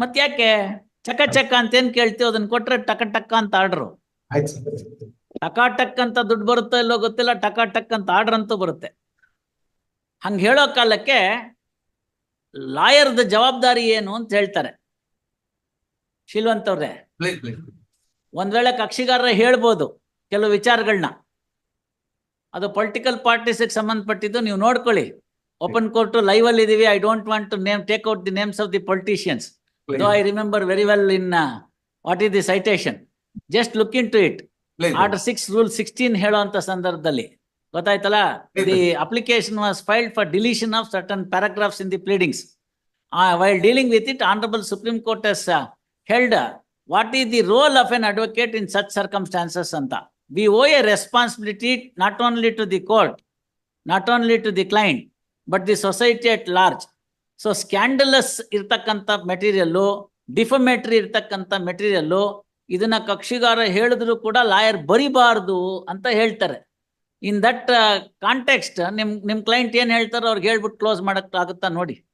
ಮತ್ ಯಾಕೆ ಚಕ ಚಕ ಅಂತ ಏನ್ ಕೇಳ್ತೀವಿ ಅದನ್ನ ಕೊಟ್ರೆ ಟಕ ಟಕ್ಕ ಅಂತ ಆರ್ಡ್ರು ಟಕ ಟಕ್ ಅಂತ ದುಡ್ಡು ಬರುತ್ತೋ ಇಲ್ಲೋ ಗೊತ್ತಿಲ್ಲ ಟಕ ಟಕ್ ಅಂತ ಆರ್ಡರ್ ಅಂತೂ ಬರುತ್ತೆ. ಹಂಗ ಹೇಳೋ ಕಾಲಕ್ಕೆ ಲಾಯರ್ದ ಜವಾಬ್ದಾರಿ ಏನು ಅಂತ ಹೇಳ್ತಾರೆ. ಶಿಲ್ವಂತ ಅವ್ರೆ. ಒಂದ್ ವೇಳೆ ಕಕ್ಷಿಗಾರರ ಹೇಳ್ಬೋದು ಕೆಲವು ವಿಚಾರಗಳನ್ನ ಅದು ಪೊಲಿಟಿಕಲ್ ಪಾರ್ಟೀಸ್ಗೆ ಸಂಬಂಧಪಟ್ಟಿದ್ದು ನೀವು ನೋಡ್ಕೊಳ್ಳಿ. ಓಪನ್ ಕೋರ್ಟ್ ಲೈವ್ ಅಲ್ಲಿ ಇದೀವಿ I don't want to name take out the names of the politicians. Please I remember very well in what is the citation just look into it please order six rule sixteen ಹೇಳುವಂತ ಸಂದರ್ಭದಲ್ಲಿ. ಗೊತ್ತಾಯ್ತಲ್ಲ? The application was filed for deletion of certain paragraphs in the pleadings while dealing with it honourable Supreme Court has held what is the role of an advocate in such circumstances ಅಂತ we owe a responsibility not only to the court not only to the client but the society at large so scandalous ಇರ್ತಕ್ಕಂಥ material ಡಿಫಮೇಟ್ರಿ ಇರ್ತಕ್ಕಂಥ material ಇದನ್ನ ಕಕ್ಷಿಗಾರ ಹೇಳಿದ್ರು ಕೂಡ lawyer ಬರಿಬಾರ್ದು ಅಂತ ಹೇಳ್ತಾರೆ. In that context ನಿಮ್ ನಿಮ್ ಕ್ಲೈಂಟ್ ಏನ್ ಹೇಳ್ತಾರೋ ಅವ್ರಿಗೆ ಹೇಳ್ಬಿಟ್ಟು ಕ್ಲೋಸ್ ಮಾಡಕ್ ಆಗುತ್ತಾ ನೋಡಿ.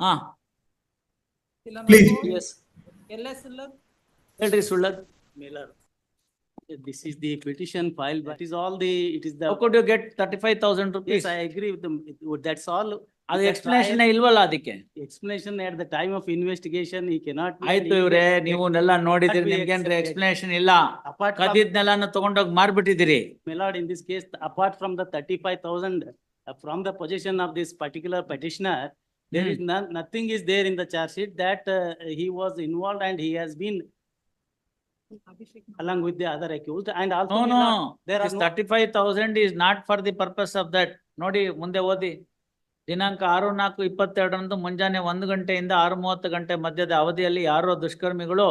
ಹಾ. ಹೇಳ್ರಿ ಸುಳ್ಳದ್. This is the petition file, but is all the, it is the, how you you thirty five rupees? yes, rupees I agree with them, It- that's all. ಅದು ಎಕ್ಸ್ಪ್ಲನೇಷನ್ ಇಲ್ವಲ್ಲ ಅದಕ್ಕೆ? Explanation at the time of investigation ಈ cannot ಆಯ್ತು ಇವ್ರೆ ನೀವು ನೆಲ್ಲ ನೋಡಿದ್ರಿ ನಿಮ್ಗೆ ಎಕ್ಸ್ಪ್ಲನೇಷನ್ ಇಲ್ಲ? ಅಪಾರ್ಟ್ ಕದಿದ್ನೆಲ್ಲ ತಗೊಂಡೋಗಿ ಮಾರ್ಬಿಟ್ಟಿದ್ರಿ milord in this case apart from the thirty five thousand from the position of this particular petitioner there is nothing is there in the charge sheet that he was involve and he has been along with the other accused. And also no, no. there are 35000 is not for the purpose of that. ನೋಡಿ ಮುಂದೆ ಓದಿ. ದಿನಾಂಕ ಆರು ನಾಲ್ಕು ಇಪ್ಪತ್ತೆರಡರಂದು ಮುಂಜಾನೆ ಒಂದು ಗಂಟೆಯಿಂದ ಆರು ಮೂವತ್ತು ಗಂಟೆ ಮಧ್ಯದ ಅವಧಿಯಲ್ಲಿ ಯಾರೋ ದುಷ್ಕರ್ಮಿಗಳು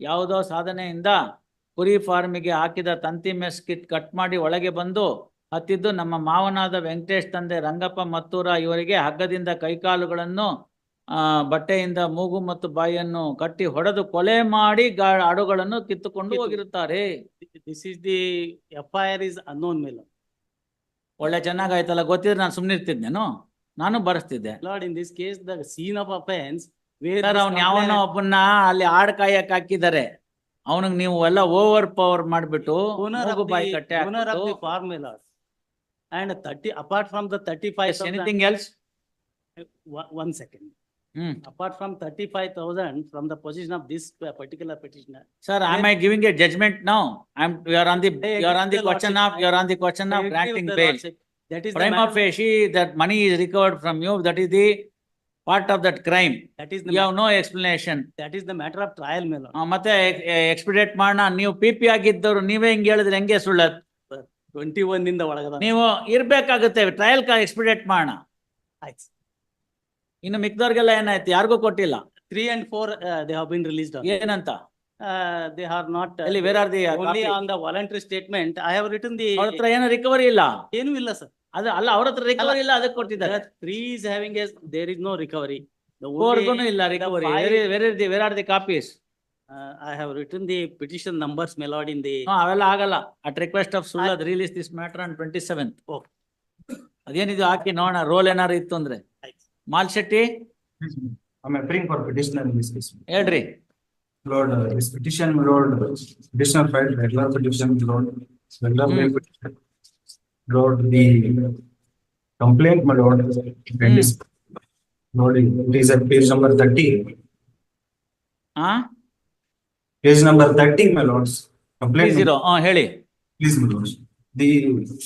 ಯಾವುದೋ ಸಾಧನೆಯಿಂದ ಕುರಿ ಫಾರ್ಮಿಗೆ ಹಾಕಿದ ತಂತಿ ಮೆಸ್ ಕಿಟ್ ಕಟ್ ಮಾಡಿ ಒಳಗೆ ಬಂದು ಹತ್ತಿದ್ದು ನಮ್ಮ ಮಾವನಾದ ವೆಂಕಟೇಶ್ ತಂದೆ ರಂಗಪ್ಪ ಮತ್ತೂರ ಇವರಿಗೆ ಹಗ್ಗದಿಂದ ಕೈಕಾಲುಗಳನ್ನು ಬಟ್ಟೆಯಿಂದ ಮೂಗು ಮತ್ತು ಬಾಯಿಯನ್ನು ಕಟ್ಟಿ ಹೊಡೆದು ಕೊಲೆ ಮಾಡಿ ಗಾ ಆಡುಗಳನ್ನು ಕಿತ್ತುಕೊಂಡು ಹೋಗಿರುತ್ತಾರೆ ಹೋಗಿರುತ್ತಾರೆ. This the F I R unknown, unknown ಮೇಲೆ. ಒಳ್ಳೆ ಚೆನ್ನಾಗಾಯ್ತಲ್ಲ ಗೊತ್ತಿದ್ರೆ ನಾನು ಸುಮ್ನೆ ಇರ್ತಿದ್ನೇನು ನಾನು ಬರೆಸ್ತಿದ್ದೆ. Lord in this case the scene of offence ಅವ್ನ ಯಾವನ್ನ ಒಬ್ಬನ ಅಲ್ಲಿ ಆಡ್ ಕಾಯಕ್ ಹಾಕಿದ್ದಾರೆ. ಅವನಿಗೆ ನೀವು ಎಲ್ಲ ಓವರ್ ಪವರ್ ಮಾಡ್ಬಿಟ್ಟು apart from thirty five else one second apart from thirty five thousand from the position of this particular petition sir I giving a judgement now I'm on on the question of your on the question of granting bail That is the of matter, ಫೇಶಿ that money is recovered from you that is the part of that crime that is the, have ma- no explanation that is the matter of trial, my lord. ಮತ್ತೆ ಎಕ್ಸ್ಪಿಡೇಟ್ ಮಾಡೋಣ ನೀವು P P ಆಗಿದ್ದವ್ರು ನೀವೇ ಹಿಂಗ್ ಹೇಳಿದ್ರೆ ಹೆಂಗೆ ಸುಳ್ಳದ್ Twenty-one ಇಂದ ಒಳಗದ. ನೀವು ಇರ್ಬೇಕಾಗುತ್ತೆ trial ಎಕ್ಸ್ಪಿಡೇಟ್ ಮಾಡೋಣ ಆಯ್ತು. ಇನ್ನು ಮಿಕ್ದವ್ರಿಗೆಲ್ಲ ಏನಾಯ್ತು? ಯಾರಿಗೂ ಕೊಟ್ಟಿಲ್ಲ? Three and four, uh, they have been released. on. ಏನಂತ? Uh, they are not. uh, ಅಲ್ಲಿ where are the Only on the voluntary statement, I have written the. ಅವ್ರ ಹತ್ರ ಏನೋ ರಿಕವರಿ ಇಲ್ಲ ಏನು ಇಲ್ಲ sir. ಅದು ಅಲ್ಲ ಅವ್ರ ಹತ್ರ ರಿಕವರಿ ಇಲ್ಲ ಅದಕ್ಕೆ ಕೊಟ್ಟಿದ್ದಾರೆ are three is having a, there is no recovery. The ಫೋರ್ಗುನು only, ಇಲ್ಲ recovery five- very the where are the copies uh, I have written the petition numbers, my lord, in the. ಅವೆಲ್ಲ ಆಗಲ್ಲ at request of ಸುಳ್ಳದ್ release this matter on twenty seventh Okay. ಅದೇನಿದು ಹಾಕಿ ನೋಡೋಣ role ಏನಾರು ಇತ್ತು ಅಂದ್ರೆ ಆಯ್ತು. Malshetty I'm appearing for petitioner in this case. ಹೇಳ್ರಿ Lord, uh, this petition, my Lord, petitioner filed regular petition, my Lord, regular mail petition. Lord, the complaint, my Lord, and is- Lord, it is at page number thirty, ಹಾ page number thirty, my lords. Three Complaint, zero ಹಾ ಹೇಳಿ please, my lords. The,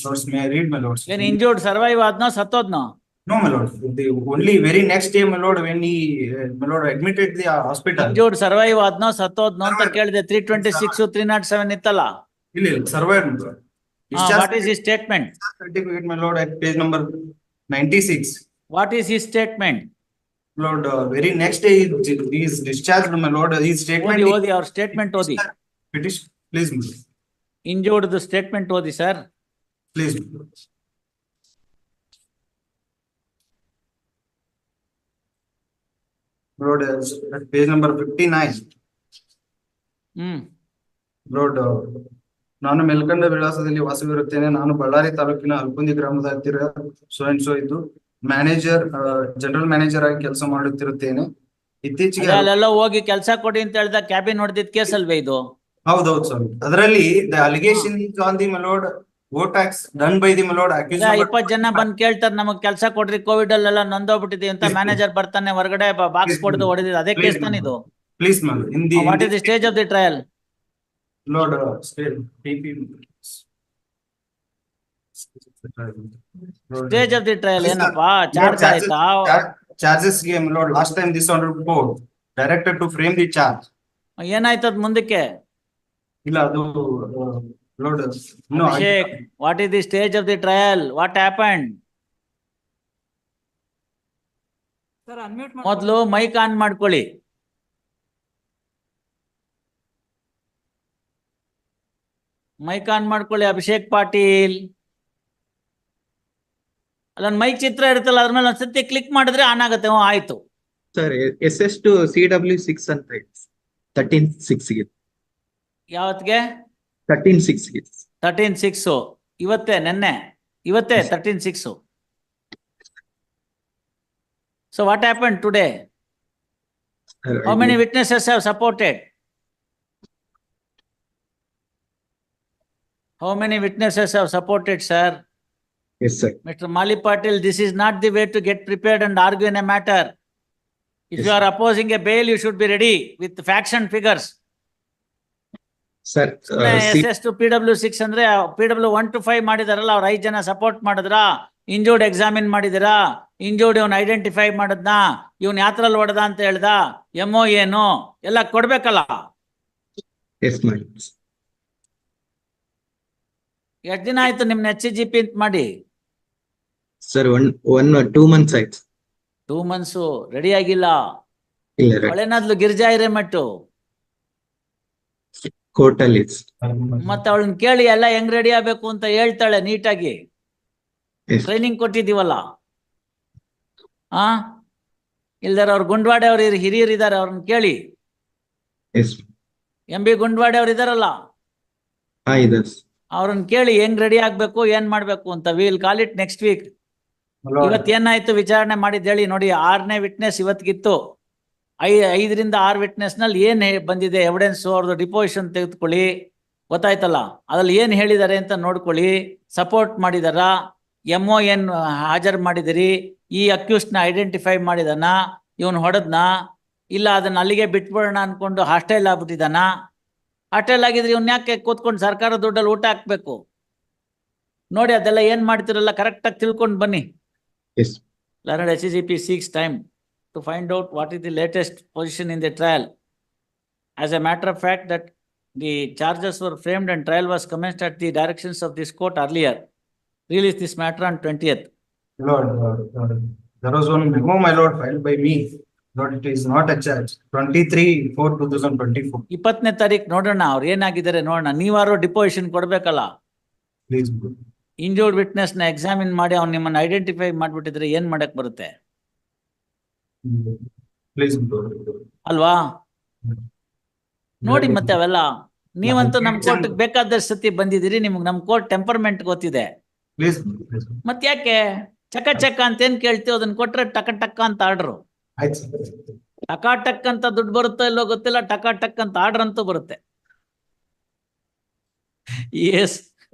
lords, may I read, my lords? ಏನ್ injured survive ಆದ್ನೋ ಸತ್ತೋದ್ನೋ No, my lord, the only very next day, my lord, when he, uh, my lord, admitted the uh, hospital. Injured survive ಆದ್ನೋ ಸತ್ತೋದ್ನೋ ಅಂತ ಕೇಳಿದೆ three twenty six three naught seven ಇತ್ತಲ್ಲ ಇಲ್ಲ, ಇಲ್ಲ, survived, my lord. What is ಈ statement Certificate, my lord, at page number ninety-six. What is ಈ statement Lord, uh, very next day, he he is discharged, my lord, his statement. ಓದಿ ಓದಿ ಅವ್ರ statement ಓದಿ Petition, please, my lord. Injured statement ಓದಿ sir please. my lord. Lord, number at page number fifty-nine, hmm. Road ನಾನು ಮೆಲ್ಕಂಡ ವಿಳಾಸದಲ್ಲಿ ವಾಸವಿರುತ್ತೇನೆ. ನಾನು ಬಳ್ಳಾರಿ ತಾಲೂಕಿನ ಅಲ್ಕುಂದಿ ಗ್ರಾಮದ ಹತ್ತಿರ ಸೋ ಅಂಡ್ ಸೊ ಇದ್ದು ಮ್ಯಾನೇಜರ್ ಜನರಲ್ ಮ್ಯಾನೇಜರ್ ಆಗಿ ಕೆಲಸ ಮಾಡುತ್ತಿರುತ್ತೇನೆ. ಇತ್ತೀಚೆಗೆ ಅಲ್ಲೆಲ್ಲ ಹೋಗಿ ಕೆಲಸ ಕೊಡಿ ಅಂತ ಹೇಳ್ದ ಕ್ಯಾಬಿನ್ ಹೊಡೆದಿದ್ ಕೇಸ್ ಅಲ್ವೇ ಇದು? ಹೌದೌದು ಸರ್ ಅದರಲ್ಲಿ the allegation on the my lord Woh attacks done by the my lord accused ಇಪ್ಪತ್ ಜನ ಬಂದ್ ಕೇಳ್ತಾರೆ ನಮಗ್ ಕೆಲ್ಸ ಕೊಡ್ರಿ ಕೋವಿಡ್ ಅಲ್ಲೆಲ್ಲ ನೊಂದೋಗ್ಬಿಟ್ಟಿದೆ ಅಂತ. ಮ್ಯಾನೇಜರ್ ಬರ್ತಾನೆ ಹೊರಗಡೆ ಬಾಕ್ಸ್ ಕೊಡ್ದು ಹೊಡೆದಿದೆ ಅದೇ ಕೇಸ್ ತಾನೆ ಇದು? Please ma'am in the what is the stage of the trial lord stage of the trial. ಏನಪ್ಪಾ? ಚಾರ್ಜ್ ಆಯ್ತಾ? ಚಾರ್ಜಸ್ಗೆ lord last time this on report directed to frame the charge ಏನಾಯ್ತದ ಮುಂದಕ್ಕೆ? ಇಲ್ಲ ಅದು what is the stage of the trial what happen sir unmute ಮೊದ್ಲು mic on ಮಾಡ್ಕೊಳ್ಳಿ. Mic on ಮಾಡ್ಕೊಳ್ಳಿ ಅಭಿಷೇಕ್ ಪಾಟೀಲ್ ಅಲ್ಲೊಂದ್ mic ಚಿತ್ರ ಇರುತ್ತಲ್ಲ ಅದ್ರ ಮೇಲೆ ಒಂದ್ಸತಿ ಕ್ಲಿಕ್ ಮಾಡಿದ್ರೆ ಆನ್ ಆಗುತ್ತೆ ಆಯ್ತು. Sir S S two C W six ಅಂತ ತರ್ಟೀನ್ ಸಿಕ್ಸ್ಗೆ ಯಾವತ್ಗೆ ತರ್ಟೀನ್ ಸಿಕ್ಸ್ಗೆ ತರ್ಟೀನ್ ಸಿಕ್ಸ್ ಇವತ್ತೇ ನೆನ್ನೆ ಇವತ್ತೇ Yes. Thirteen six so what happen today how many witnesses have supported how many witnesses have supported sir yes sir Mr. Mali Patil, this is not the way to get prepared and argue in a matter. If you Yes, are sir. opposing a bail, you should be ready with facts and figures. Sir S S two P W six ಅಂದ್ರೆ P W one two five ಮಾಡಿದಾರಲ್ಲ ಅವ್ರ ಐದು ಜನ support ಮಾಡಿದ್ರಾ? Injured examine ಮಾಡಿದಿರಾ? Injured ಇವನ್ identify ಮಾಡದ್ನ? ಇವನ್ ಯಾತ್ರಲ್ಲಿ ಹೊಡೆದ ಅಂತ ಹೇಳ್ದ? ಎಮ್ಒ ಏನು? ಎಲ್ಲ ಕೊಡ್ಬೇಕಲ್ಲ? ಎಷ್ಟ್ ದಿನ ಆಯ್ತು ನಿಮ್ನ ಎಚ್ ಜಿ ಪಿ ಅಂತ ಮಾಡಿ? Sir one one two months ಆಯ್ತು. ಟೂ ಮಂತ್ಸು ರೆಡಿ ಆಗಿಲ್ಲ. ಒಳ್ಳೆನಾದ್ಲು ಗಿರ್ಜಾ ಇರೇ ಮಟ್ಟು ಹಿರೇಮಠು. ಕೋರ್ಟ್ ಅಲ್ಲಿ ಮತ್ತೆ ಅವಳನ್ನ ಕೇಳಿ ಎಲ್ಲ ಹೆಂಗ್ ರೆಡಿ ಆಗ್ಬೇಕು ಅಂತ ಹೇಳ್ತಾಳೆ ನೀಟಾಗಿ. ಟ್ರೈನಿಂಗ್ ಕೊಟ್ಟಿದೀವಲ್ಲ ಆ? ಇಲ್ದಾರ ಅವ್ರ ಗುಂಡ್ವಾಡೆ ಅವ್ರ ಹಿರಿಯರು ಇದಾರೆ ಅವ್ರನ್ನ ಕೇಳಿ. ಎಂ ಬಿ ಗುಂಡ್ವಾಡೆ ಅವ್ರು ಇದಾರಲ್ಲ. ಅವ್ರನ್ನ ಕೇಳಿ ಹೆಂಗ್ ರೆಡಿ ಆಗ್ಬೇಕು ಏನ್ ಮಾಡ್ಬೇಕು ಅಂತ will call it next week ಇವತ್ ಏನಾಯ್ತು ವಿಚಾರಣೆ ಮಾಡಿದ್ ಹೇಳಿ ನೋಡಿ ಆರನೇ ವಿಟ್ನೆಸ್ ಇವತ್ತಿಗಿತ್ತು ಐ ಐದರಿಂದ ಆರು ವಿಟ್ನೆಸ್ನಲ್ಲಿ ಏನ್ ಬಂದಿದೆ ಎವಿಡೆನ್ಸ್ ಅವ್ರದ್ದು ಡಿಪೋಸಿಷನ್ ತೆಗೆದುಕೊಳ್ಳಿ ಗೊತ್ತಾಯ್ತಲ್ಲ? ಅದ್ರಲ್ಲಿ ಏನು ಹೇಳಿದ್ದಾರೆ ಅಂತ ನೋಡ್ಕೊಳ್ಳಿ ಸಪೋರ್ಟ್ ಮಾಡಿದಾರ? ಎಂ ಒ ಎನ್ ಹಾಜರು ಮಾಡಿದಿರಿ ಈ ಅಕ್ಯೂಸ್ನ ಐಡೆಂಟಿಫೈ ಮಾಡಿದಾನ? ಇವನ್ ಹೊಡೆದ್ನ? ಇಲ್ಲ ಅದನ್ನ ಅಲ್ಲಿಗೆ ಬಿಟ್ಬಿಡೋಣ ಅನ್ಕೊಂಡು ಹಾಸ್ಟೆಲ್ ಆಗ್ಬಿಟ್ಟಿದಾನ? ಹಾಸ್ಟೆಲ್ ಆಗಿದ್ರೆ ಇವನ್ ಯಾಕೆ ಕೂತ್ಕೊಂಡು ಸರ್ಕಾರ ದುಡ್ಡಲ್ಲಿ ಊಟ ಹಾಕ್ಬೇಕು? ನೋಡಿ ಅದೆಲ್ಲ ಏನ್ ಮಾಡ್ತಿರಲ್ಲ ಕರೆಕ್ಟಾಗಿ ತಿಳ್ಕೊಂಡು ಬನ್ನಿ. S C P six time. To find out what is the latest position in the trial. As a matter of fact, that the charges were framed and trial was commenced at the directions of this court earlier. Release this matter on twentieth. Lord, Lord, Lord, there was one memo, my lord, filed by me. Lord, it is not a charge. Twenty-three, four, two thousand twenty-four. ಇಪ್ಪತ್ತನೇ ತಾರೀಕು ನೋಡೋಣ ಅವ್ರು ಏನಾಗಿದ್ದಾರೆ ನೋಡೋಣ ನೀವಾರು deposition ಕೊಡ್ಬೇಕಲ್ಲ Please, injured ವಿಟ್ನೆಸ್ನ examine ಮಾಡಿ ಅವ್ನು ನಿಮ್ಮನ್ನ ಐಡೆಂಟಿಫೈ ಮಾಡ್ಬಿಟ್ಟಿದ್ರೆ ಏನ್ ಮಾಡಕ್ ಬರುತ್ತೆ. ಅಲ್ವಾ? ನೋಡಿ ಮತ್ತೆ ಅವೆಲ್ಲ. ನೀವಂತೂ ನಮ್ ಕೋರ್ಟ್ ಬೇಕಾದಷ್ಟು ಸತಿ ಬಂದಿದ್ದೀರಿ ನಿಮ್ಗೆ ನಮ್ ಕೋರ್ಟ್ ಟೆಂಪರ್ಮೆಂಟ್ ಗೊತ್ತಿದೆ. ಮತ್ ಯಾಕೆ? ಚಕ ಚಕ ಅಂತ ಏನ್ ಕೇಳ್ತೀವಿ ಅದನ್ನ ಕೊಟ್ರೆ ಟಕ ಟಕ್ ಅಂತ ಆರ್ಡ್ರು ಟಕ ಟಕ್ ಅಂತ ದುಡ್ಡು ಬರುತ್ತೋ ಇಲ್ಲೋ ಗೊತ್ತಿಲ್ಲ ಟಕ ಟಕ್ ಅಂತ ಆರ್ಡ್ರ್ ಅಂತೂ ಬರುತ್ತೆ. ಎಸ್